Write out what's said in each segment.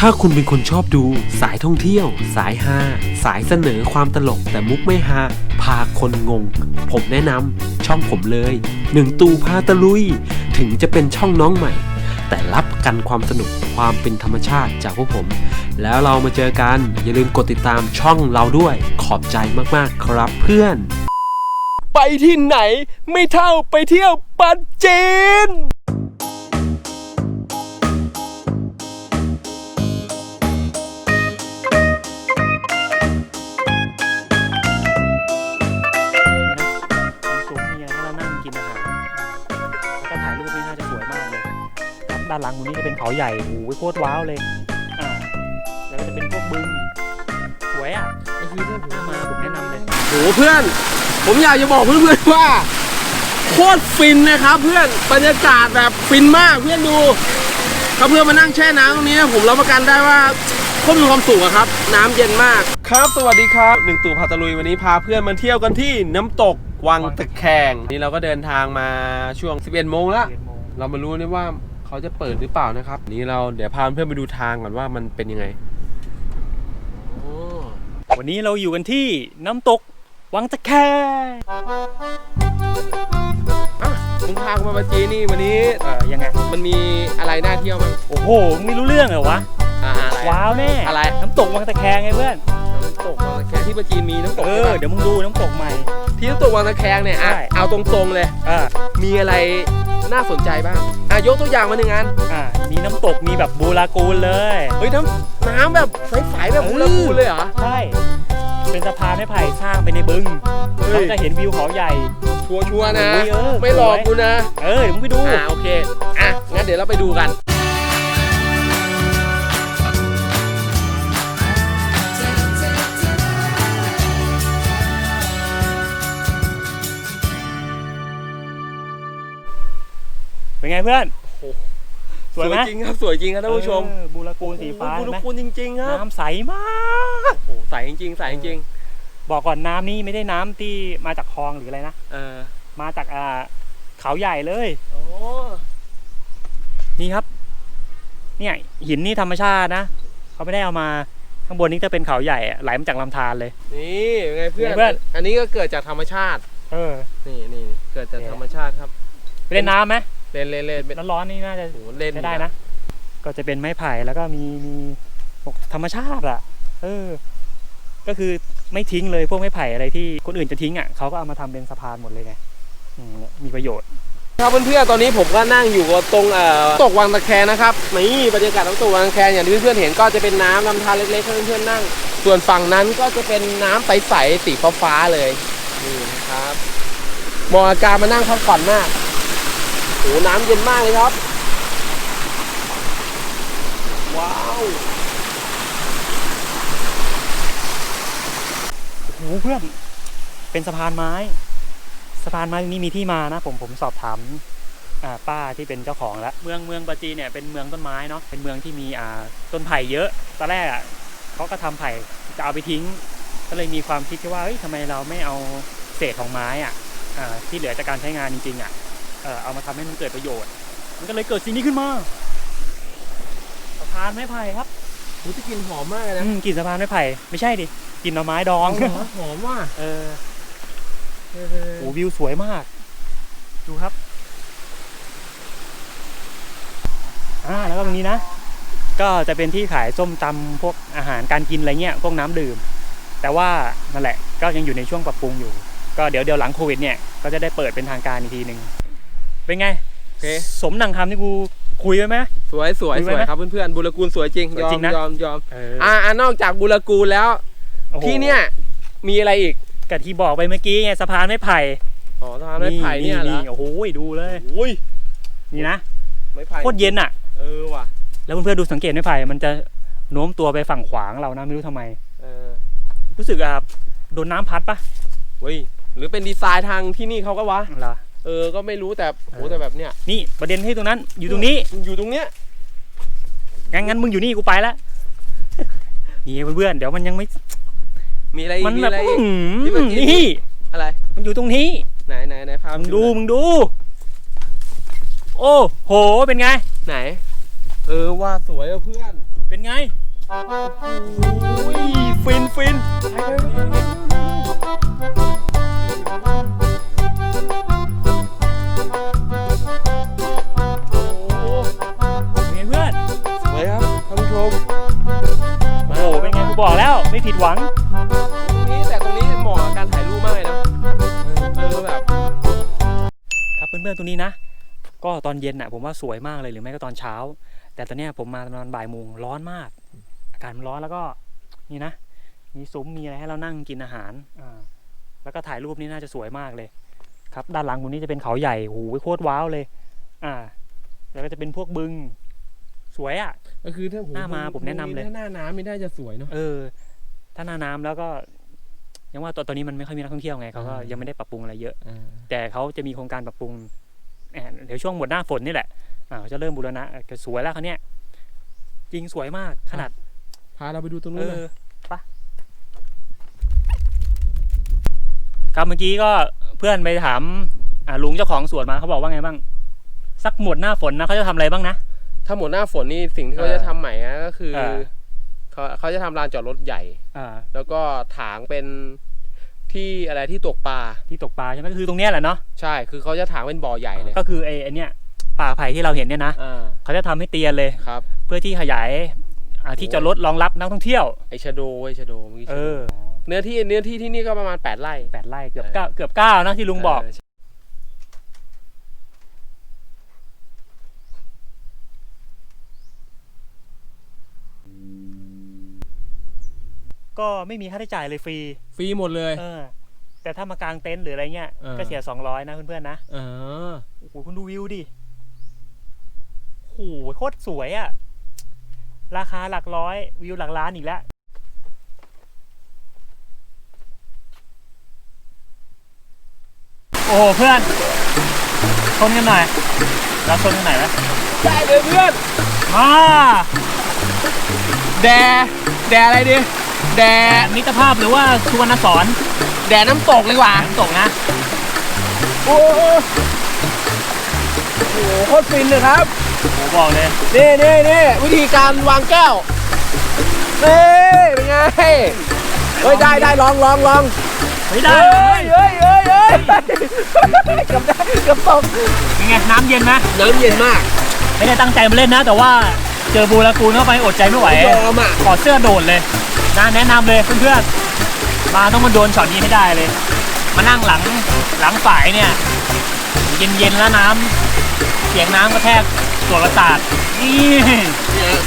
ถ้าคุณเป็นคนชอบดู สายท่องเที่ยว สายฮาสายเสนอความตลกแต่มุกไม่ฮาพาคนงง ผมแนะนำช่องผมเลยหนึ่งตูพาตะลุย ถึงจะเป็นช่องน้องใหม่ แต่รับกันความสนุกความเป็นธรรมชาติจากพวกผม แล้วเรามาเจอกัน อย่าลืมกดติดตามช่องเราด้วยขอบใจมากๆครับเพื่อน ไปที่ไหนไม่เท่าไปเที่ยวปัจจีน ด้านหลังตรงนี้จะเป็นเขาใหญ่โอ้โหโคตรว้าวเลยอ่าแล้วก็จะเป็นพวกบึงสวยอะไอทีเพื่อนผมมาผมแนะนำเลยโหเพื่อน ผมอยากจะบอกเพื่อนๆว่า โคตรฟินนะครับเพื่อนบรรยากาศแบบฟินมากเพื่อนดูถ้าเพื่อนมานั่งแช่น้ำตรงนี้นะผมรับประกันได้ว่าโคตรมีความสุขอะครับ น้ำเย็นมากครับ สวัสดีครับหนึ่งตู่พาตะลุยวันนี้พาเพื่อนมาเที่ยวกันที่น้ำตกวังตะแคงนี่เราก็เดินทางมาช่วง 11โมงแล้วเรียนโมงเรามารู้นี่ว่า เขาจะเปิดหรือเปล่านะครับ นี่เราเดี๋ยวพาเพื่อนไปดูทางก่อนว่ามันเป็นยังไงโอ้วันนี้เราอยู่กันที่น้ำตกวังตะแคงอะมึงพากูมาปาจีนนี่วันนี้เออยังไง มันมีอะไรน่าเที่ยวบ้างโอ้โหมึงไม่รู้เรื่องเหรอวะ อ่าอะไรว้าวแน่อะไรน้ำตกวังตะแคงไงเพื่อน น้ำตกวังตะแคงที่ปาจีนมีน้ำตกเอใช่อปะเดี๋ยวมึงดูน้ำตกใหม่ ที่น้ำตกวังตะแคงเนี่ยอะใช่ เอาตรงๆเลยอ่ามีอะไรน่าสนใจบ้างอ่ะยกตัวอย่างมาหนึ่งอันอ่ามีน้ำตกมีแบบบูรากูลเลย เฮ้ยน้ำน้ำแบบใสๆแบบเอออุลกูเลยเหรอ ใช่ เป็นสะพานไม้ไผ่สร้างไปในบึงเฮ้เราย จะเห็นวิวเขาใหญ่ ชัวร์ๆนะ โอ้ยเออ ไม่หลอกสวยกูนะ เออเดี๋ยวมึงไปดู อ่าโอเค อะงั้นเดี๋ยวเราไปดูกัน ไงเพื่อนสวยไหมจริงครับสวยจริงครับท่านผู้ชมเออบูรากูลสีฟ้าโอ้โหเห็นไหมคุณจริงๆครับน้ำใสมาก โอ้โหใสจริงๆใสจริงบอกก่อนน้ำนี่ไม่ได้น้ำที่มาจากคลองหรืออะไรนะ ๆเออมาจากอ่าเขาใหญ่เลย โอ้นี่ครับ เนี่ยหินนี่ธรรมชาตินะเขาไม่ได้เอามาข้างบนนี้จะเป็นเขาใหญ่อะไหลมาจากลำธารเลย นี่เป็นไงเพื่อนไงเพื่อน อันนี้ก็เกิดจากธรรมชาติ เออ นี่นี่เกิดจากโอเคธรรมชาติครับ ไปเล่นน้ำไหม เล่นเล่นเล่นเป็นร้อนๆนี่น่าจะโอ้โหเล่นใช้ได้นะ ก็จะเป็นไม้ไผ่แล้วก็มีมีพวกธรรมชาติอะ เออ ก็คือไม่ทิ้งเลยพวกไม้ไผ่อะไรที่คนอื่นจะทิ้งอะเขาก็เอามาทำเป็นสะพานหมดเลยไงอืมเนี่ยมีประโยชน์ครับเพื่อนๆตอนนี้ผมก็นั่งอยู่ตรงเอ่อตกวังตะแคงนะครับนี่บรรยากาศน้ำตกวังตะแคงอย่างที่เพื่อนๆเห็นก็จะเป็นน้ำลำธารเล็กๆให้เพื่อนๆนั่ง ส่วนฝั่งนั้นก็จะเป็นน้ำใสๆสีฟ้าๆเลยนี่นะครับเหมองอาการมานั่งพักผ่อนมากโอ้น้ำเย็นมากเลยครับ ว้าวโอ้โหเพื่อน เป็นสะพานไม้ สะพานไม้นี้มีที่มานะ ผมผมสอบถามป้าที่เป็นเจ้าของแล้วเมืองเมืองปาจีเนี่ยเป็นเมืองต้นไม้เนาะเป็นเมืองที่มีอ่าต้นไผ่เยอะตอนแรกอะเขาก็ทำไผ่จะเอาไปทิ้ง ก็เลยมีความคิดที่ว่าเฮ้ยทำไมเราไม่เอาเศษของไม้อะอ่าที่เหลือจากการใช้งานจริงๆอะ เออเอามาทำให้มันเกิดประโยชน์ มันก็เลยเกิดสิ่งนี้ขึ้นมาสะพานไม้ไผ่ครับโอ้จะกลินหอมมากเลยนะอืมกลิ่นสะพานไม้ไผ่ไม่ใช่ดิกลิ่นหน่อไม้ดองเหรอหอมว่ะเออโอ้วิวสวยมาก ดูครับอ่าแล้วก็ตรงนี้นะ ก็จะเป็นที่ขายส้มตำพวกอาหารการกินอะไรเงี้ยพวกน้ำดื่ม แต่ว่านั่นแหละก็ยังอยู่ในช่วงปรับปรุงอยู่ ก็เดี๋ยวเดี๋ยวหลังโควิดเนี่ยก็จะได้เปิดเป็นทางการอีกทีหนึ่ง เป็นไง โอเค สมดังคำที่กูคุยไว้ไหม สวยสวยมีสไว้วยไหมครับเพื่อนๆบุรกูลสวยจริงสวยยอจริมงนะ ยอมยอมเอออ่าอ่านอกจากบุรกูลแล้ว โอ้โหที่เนี่ยมีอะไรอีกกับที่บอกไปเมื่อกี้ไงสะพานไม้ไผ่อ๋อทางไม้ไผ่เนี่ยเหรอโอ้โหดูเลยโอ้ยนี่นะไม้ไผ่โคตรเย็นอะ เออว่ะแล้วเพื่อนๆดูสังเกตไม้ไผ่ มันจะโน้มตัวไปฝั่งขวางเรานะไม่รู้ทำไม เออรู้สึกอะโดนน้ำพัดปะเว้ยหรือเป็นดีไซน์ทางที่นี่เขาก็วะเหรอ เออก็ไม่รู้แต่โหเออแต่แบบเนี้ยนี่ประเด็นที่ตรงนั้น อยู่ตรงนี้อยู่ตรงเนี้ยงั้นงั้นมึงอยู่นี่กูไปละนี่เพื่อนๆเดี๋ยวมันยังไม่ มีอะไรมันมีแบบอะไรอีกอื้อที่หืเมื่ออกี้นี่อะไร มันอยู่ตรงนี้ไหนไหนไหนพามึงไปดูหน่อยมึงดู โอ้โหเป็นไง ไหน เออว่าสวยอะเพื่อน เป็นไงโอ้ยฟินฟิน พื่อนๆตรงนี้นะ ก็ตอนเย็นน่ะผมว่าสวยมากเลยหรือไม่ก็ตอนเช้า แต่ตอนเนี้ยผมมาตอนบ่ายโมงร้อนมาก อากาศมันร้อนแล้วก็นี่นะ มีซุ้มมีอะไรให้เรานั่งกินอาหารอ่าแล้วก็ถ่ายรูปนี่น่าจะสวยมากเลย ครับ ด้านหลังผมนี่จะเป็นเขาใหญ่โอ้โหโคตรว้าวเลย อ่า แล้วก็จะเป็นพวกบึง สวยอะ ก็คือถ้าโอ้โหน้ามาผมแนะนำเลย ถ้าหน้าน้ำไม่ได้จะสวยเนาะเออ ถ้าหน้าน้ำแล้วก็ ยังว่าตอนตอนนี้มันไม่ค่อยมีนักท่องเที่ยวไงเขาก็อ่ายัยังไม่ได้ปรับปรุงอะไรเยอะอ่าแต่เขาจะมีโครงการปรับปรุงเอ่อเดี๋ยวช่วงหมดหน้าฝนนี่แหละอ่าเขาจะเริ่มบูรณะก็สวยแล้วเขาวเนี้ยจริงสวยมากขนาด พาเราไปดูตรงเอนู้นหน่ออยปะครับเมื่อกี้ก็เพื่อนไปถามอ่าลุงเจ้าของสวนมาเขาบอกว่าไงบ้าง สักหมดหน้าฝนนะเขาจะทำอะไรบ้างนะถ้าหมดหน้าฝนนี่สิ่งที่เขาเออจะทำใหม่นะก็คือ เออเขาเขาจะทำลานจอดรถใหญ่ อ่า แล้วก็ถางเป็นที่อะไรที่ตกปลาที่ตกปลาใช่ไหมก็คือตรงเนี้ยแหละเนาะใช่คือเขาจะถางเป็นบ่อใหญ่เลยก็คือไอ้ไอ้เนี้ยป่าไผ่ที่เราเห็นเนี่ยนะอ่าเขาจะทำให้เตียนเลย ครับ เพื่อที่ขยายอ่าที่จอดรถรองรับนักท่องเที่ยว ไอชะโดไอชะโดเมื่อกี้เออเนื้อที่เนื้อที่ที่นี่ก็ประมาณ 8 ไร่ แปดไร่เกือบเออเก้าเกือบเก้านะที่ลุงบอก เก็ไม่มีค่าใช้จ่ายเลยฟรีฟรีหมดเลย เออ แต่ถ้ามากางเต็นท์หรืออะไรเงี้ยเออ ก็เสียสองร้อยนะเพื่อนๆนะเออโอ้โหคุณดูวิวดิโอ้โหโคตรสวยอะราคาหลักร้อยวิวหลักล้านอีกแล้วโอ้โหเพื่อนชนกันหน่อยเราชนกันหน่อยไหมได้เลยเพื่อนมาแดแดอะไรดิ แดมิตรภาพหรือว่าสุวรรณสอนแดน้ำตกเลยว่ะน้ำตกนะ โอ้โหโอ้โหโคตรฟินเลยครับโอ้บอกเลยนี่นี่นี่วิธีการวางแก้วนี่เป็นไง เฮ้ยได้ได้ลองลองลองไม่ได้เฮ้ยเฮ้ยเฮ้ยเฮ้ยเกับได้เกับตกเป็นไงน้ำเย็นไหมน้ำเย็นมากไม่ได้ตั้งใจมาเล่นนะ แต่ว่าเจอบูรากูนเข้าไปอดใจไม่ไหว ยอมอะถอดเสื้อโดดเลย นะแนะนำเลยเพื่อนๆมาต้องมาโดนช็อตนี้ให้ได้เลย มานั่งหลังหลังฝายเนี่ยเย็นๆแล้วน้ำเสียงน้ำกระแทกตัวกระสาดนี่เนี่ย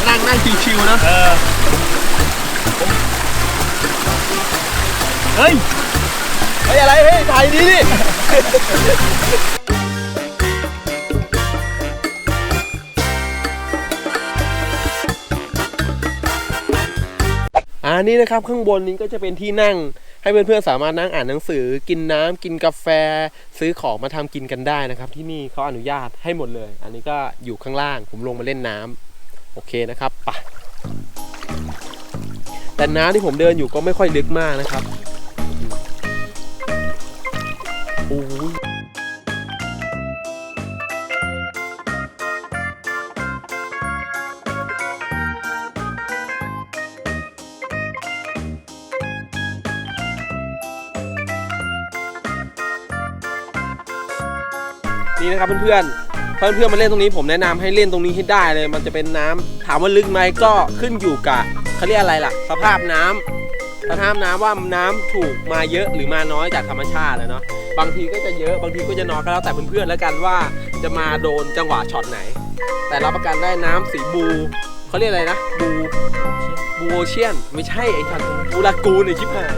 นั่งนั่งชิวๆเนอะเออเฮ้ยเฮ้ยอะไรเฮ้ยถ่ายดีดิานนี้นะครับข้างบนนี้ก็จะเป็นที่นั่ง ให้เพื่อนๆสามารถนั่งอ่านหนังสือ กินน้ำกินกาแฟ ซื้อของมาทำกินกันได้นะครับ ที่นี่เขาอนุญาตให้หมดเลย อันนี้ก็อยู่ข้างล่าง ผมลงมาเล่นน้ำโอเคนะครับปะแต่น้ำที่ผมเดินอยู่ก็ไม่ค่อยลึกมากนะครับ นี่นะครับเพื่อนๆเพื่อนๆมาเล่นตรงนี้ผมแนะนำให้เล่นตรงนี้ให้ได้เลย มันจะเป็นน้ำถามว่าลึกไหมก็ขึ้นอยู่กับเขาเรียกอะไรล่ะ สภาพน้ำสภาพน้ำว่าน้ำถูกมาเยอะหรือมาน้อยจากธรรมชาตินะเนาะบางทีก็จะเยอะบางทีก็จะน้อยก็แล้วแต่เพื่อนๆแล้วกันว่าจะมาโดนจังหวะช็อตไหน แต่รับประกันได้น้ำสีบูเขาเรียกอะไรนะบูบูโอเชียนไม่ใช่ไอ้ช็อตบูลากูนไอ้ชิบหาย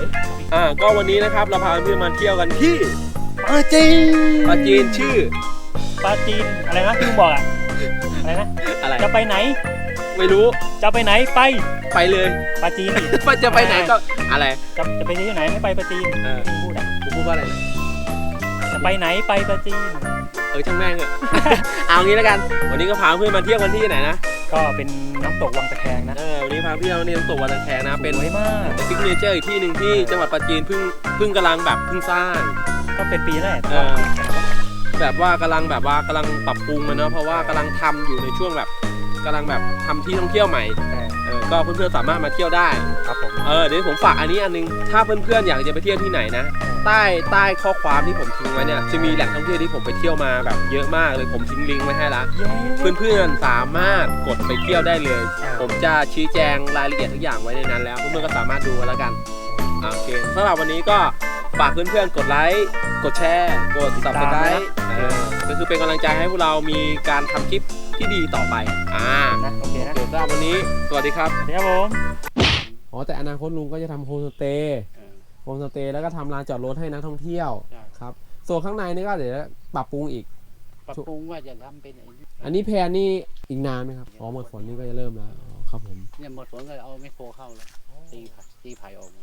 อ่าก็วันนี้นะครับเราพาเพื่อนมาเที่ยวกันที่ ปาจีนปาจีนชื่อ ปลาจีนอะไรนะที่ลุงบอกอะอะไรนะ อะไร จะไปไหน ไม่รู้ จะไปไหนไปไปเลยปลาจีนดิว่าจะไปไหนก็อะไรจะจะไปที่ไหนให้ไปปลาจีนเออที่พูดอะกูพูดว่าอะไรนะจะไปไหนไปปลาจีน เออช่างแม่งเถอะ เอางี้แล้วกัน วันนี้ก็พาเพื่อนมาเที่ยวกันที่ไหนนะ ก็เป็นน้ำตกวังตะแคงนะเออวันนี้พาเพื่อนมาเที่ยวตัววันตะแคงนะ เป็นสวยมาก ซิกเนเจอร์อีกที่หนึ่งที่จังหวัดปราจีนเพิ่งเพิ่งกำลังแบบเพิ่งสร้าง ก็เป็นปีแรกเออ แบบว่ากำลังแบบว่ากำลังปรับปรุงมันเนาะเพราะว่ากำลังทำอยู่ในช่วงแบบกำลังแบบทำที่ท่องเที่ยวใหม่เออเออก็เพื่อนๆสามารถมาเที่ยวได้ครับผมเออเดี๋ยวผมฝากอันนี้อันนึงถ้าเพื่อนๆอยากจะไปเที่ยวที่ไหนนะ ใต้ใต้ข้อความที่ผมทิ้งไว้เนี่ยจะมีแหล่งท่องเที่ยวที่ผมไปเที่ยวมาแบบเยอะมากเลยผมทิ้งลิงก์ไว้ให้ละเพื่อนๆสามารถกดไปเที่ยวได้เลย ผมจะชี้แจงรายละเอียดทุกอย่างไว้ในนั้นแล้ว เพื่อนๆก็สามารถดูกันแล้วกันอะโอเคสำหรับวันนี้ก็ ฝากเพื่อนๆ กดไลค์ กดแชร์ กดติดตาม subscribe นะเออก็คือเป็นกำลังใจให้พวกเรามีการทำคลิปที่ดีต่อไป อ่านะโอเคโอนะเคสำหรับวันนี้ สวัสดีครับ เดี๋ยวผม อ๋อ แต่อนาคตลุงก็จะทำโฮมสเตย์ โฮมสเตย์แล้วก็ทำลานจอดรถให้นักท่องเที่ยว ใช่ ครับ ส่วนข้างในนี่ก็เดี๋ยวปรับปรุงอีก ปรับปรุงว่าจะทำเป็นไอ้นี่อันนี้แพรนี่อีกนานไหมครับ อ๋อหมดฝนนี่ก็จะเริ่มแล้วอ๋อครับผม เนี่ยหมดฝนก็เอาไมคโครเข้าแล้วตีไผ่ตีไผ่ออกมา